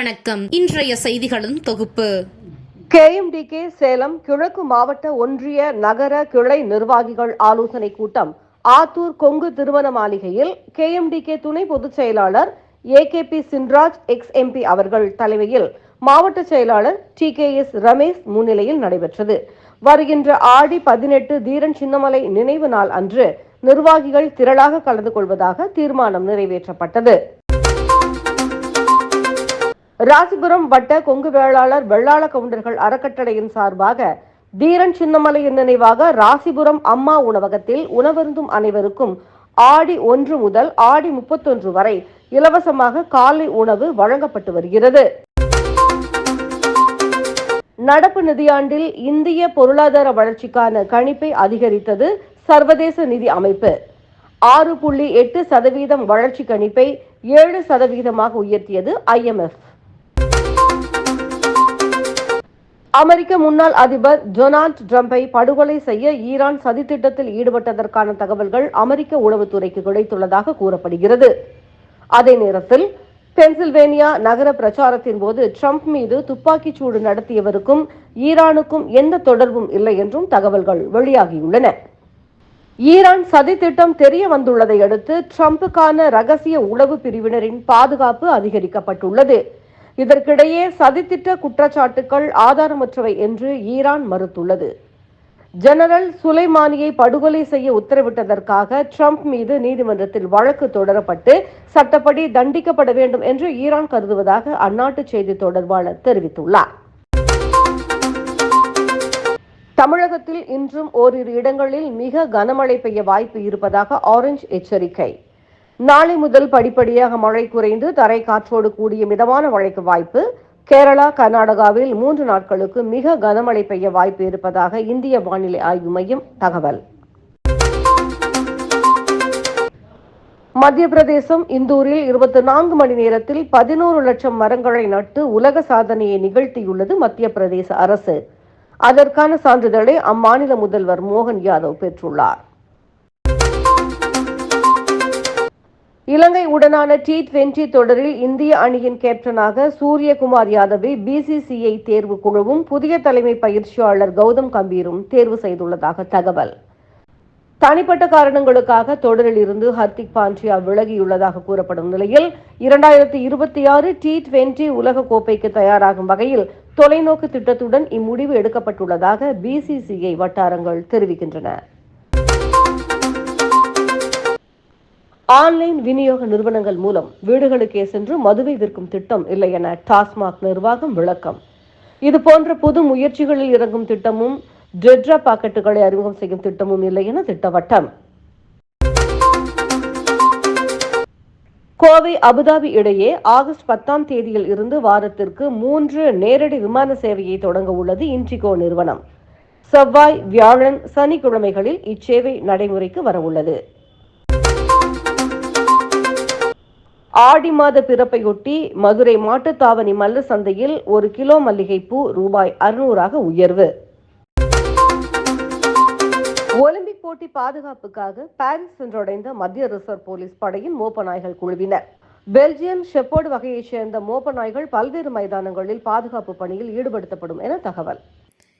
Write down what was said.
வணக்கம். இன்றைய செய்திகளின் தொகுப்பு. கேஎம்டிகே சேலம் கிழக்கு மாவட்ட ஒன்றிய நகர கிளை நிர்வாகிகள் ஆலோசனை கூட்டம். ஆத்தூர் கொங்கு திருமண மாளிகையில் கேஎம்டிகே துணை பொதுச் செயலாளர் ஏகேபி சின்ராஜ் எக்ஸ் எம்பி அவர்கள் தலைமையில் மாவட்ட செயலாளர் டி கே எஸ் ரமேஷ் முன்னிலையில் நடைபெற்றது. வருகின்ற ஆடி பதினெட்டு தீரன் சின்னமலை நினைவு நாள் அன்று நிர்வாகிகள் திரளாக கலந்து கொள்வதாக தீர்மானம் நிறைவேற்றப்பட்டது. ராசிபுரம் வட்ட கொங்கு வேளாளர் வெள்ளாள கவுண்டர்கள் அறக்கட்டளையின் சார்பாக தீரன் சின்னமலையின் நினைவாக ராசிபுரம் அம்மா உணவகத்தில் உணவருந்தும் அனைவருக்கும் ஆடி ஒன்று முதல் ஆடி முப்பத்தொன்று வரை இலவசமாக காலை உணவு வழங்கப்பட்டு வருகிறது. நடப்பு நிதியாண்டில் இந்திய பொருளாதார வளர்ச்சிக்கான கணிப்பை அதிகரித்தது சர்வதேச நிதி அமைப்பு. ஆறு புள்ளி எட்டு சதவீதம் வளர்ச்சி கணிப்பை ஏழு சதவீதமாக உயர்த்தியது ஐஎம்எஃப் அமெரிக்க முன்னாள் அதிபர் டொனால்ட் ட்ரம்பை படுகொலை செய்ய ஈரான் சதித்திட்டத்தில் ஈடுபட்டதற்கான தகவல்கள் அமெரிக்க உளவுத்துறைக்கு கிடைத்துள்ளதாக கூறப்படுகிறது. அதே நேரத்தில் பென்சில்வேனியா நகர பிரச்சாரத்தின் போது ட்ரம்ப் மீது துப்பாக்கிச் சூடு நடத்தியவருக்கும் ஈரானுக்கும் எந்த தொடர்பும் இல்லை என்றும் தகவல்கள் வெளியாகியுள்ளன. ஈரான் சதித்திட்டம் தெரிய வந்துள்ளதை அடுத்து ட்ரம்புக்கான ரகசிய உளவு பிரிவினரின் பாதுகாப்பு அதிகரிக்கப்பட்டுள்ளது. இதற்கிடையே சதித்திட்ட குற்றச்சாட்டுகள் ஆதாரமற்றவை என்று ஈரான் மறுத்துள்ளது. ஜெனரல் சுலைமானியை படுகொலை செய்ய உத்தரவிட்டதற்காக ட்ரம்ப் மீது நீதிமன்றத்தில் வழக்கு தொடரப்பட்டு சட்டப்படி தண்டிக்கப்பட வேண்டும் என்று ஈரான் கருதுவதாக அந்நாட்டு செய்தி தொடர்பாளர் தெரிவித்துள்ளார். தமிழகத்தில் இன்றும் ஓரிரு இடங்களில் மிக கனமழை பெய்ய வாய்ப்பு இருப்பதாக ஆரஞ்சு எச்சரிக்கை. நாளை முதல் படிப்படியாக மழை குறைந்து தரை காற்றோடு கூடிய மிதமான மழைக்கு வாய்ப்பு. கேரளா கர்நாடகாவில் மூன்று நாட்களுக்கு மிக கனமழை பெய்ய வாய்ப்பு இருப்பதாக இந்திய வானிலை ஆய்வு மையம் தகவல். மத்திய பிரதேசம் இந்தூரில் இருபத்தி நான்கு மணி நேரத்தில் பதினோரு லட்சம் மரங்களை நட்டு உலக சாதனையை நிகழ்த்தியுள்ளது மத்திய பிரதேச அரசு. அதற்கான சான்றிதழை அம்மாநில முதல்வர் மோகன் யாதவ் பெற்றுள்ளார். இலங்கை உடனான டி டுவெண்டி தொடரில் இந்திய அணியின் கேப்டனாக சூரியகுமார் யாதவை பிசிசிஐ தேர்வு குழுவும் புதிய தலைமை பயிற்சியாளர் கௌதம் கம்பீரும் தேர்வு செய்துள்ளதாக தகவல். தனிப்பட்ட காரணங்களுக்காக தொடரில் இருந்து ஹர்திக் பாண்டியா விலகியுள்ளதாக கூறப்படும் நிலையில் இரண்டாயிரத்தி இருபத்தி ஆறு டி டுவெண்டி உலக கோப்பைக்கு தயாராகும் வகையில் தொலைநோக்கு திட்டத்துடன் இம்முடிவு எடுக்கப்பட்டுள்ளதாக பிசிசிஐ வட்டாரங்கள் தெரிவிக்கின்றன. ஆன்லைன் விநியோக நிறுவனங்கள் மூலம் வீடுகளுக்கே சென்று மதுவை விற்கும் திட்டம் இல்லை என டாஸ்மாக் நிர்வாகம் விளக்கம். இதுபோன்ற புது முயற்சிகளில் இறங்கும் திட்டமும் டெட்ரா பாக்கெட்டுகளை அறிமுகம் செய்யும் திட்டமும் இல்லை என திட்டவட்டம். கோவை அபுதாபி இடையே ஆகஸ்ட் பத்தாம் தேதியில் இருந்து வாரத்திற்கு மூன்று நேரடி விமான சேவையை தொடங்க உள்ளது இன்டிகோ நிறுவனம். செவ்வாய் வியாழன் சனிக்கிழமைகளில் இச்சேவை நடைமுறைக்கு வரவுள்ளது ஆடி மாத பிறப்பையொட்டி மதுரை மாட்டுத்தாவணி மல்ல சந்தையில் ஒரு கிலோ மல்லிகைப்பூ ரூபாய் அறுநூறாக உயர்வு. ஒலிம்பிக் போட்டி பாதுகாப்புக்காக பாரிஸ் சென்றடைந்த மத்திய ரிசர்வ் போலீஸ் படையின் மோப்ப நாய்கள் குழுவினர். பெல்ஜியம் ஷெப்போர்டு வகையைச் சேர்ந்த மோப்ப நாய்கள் பல்வேறு மைதானங்களில் பாதுகாப்பு பணியில் ஈடுபடுத்தப்படும் என தகவல்.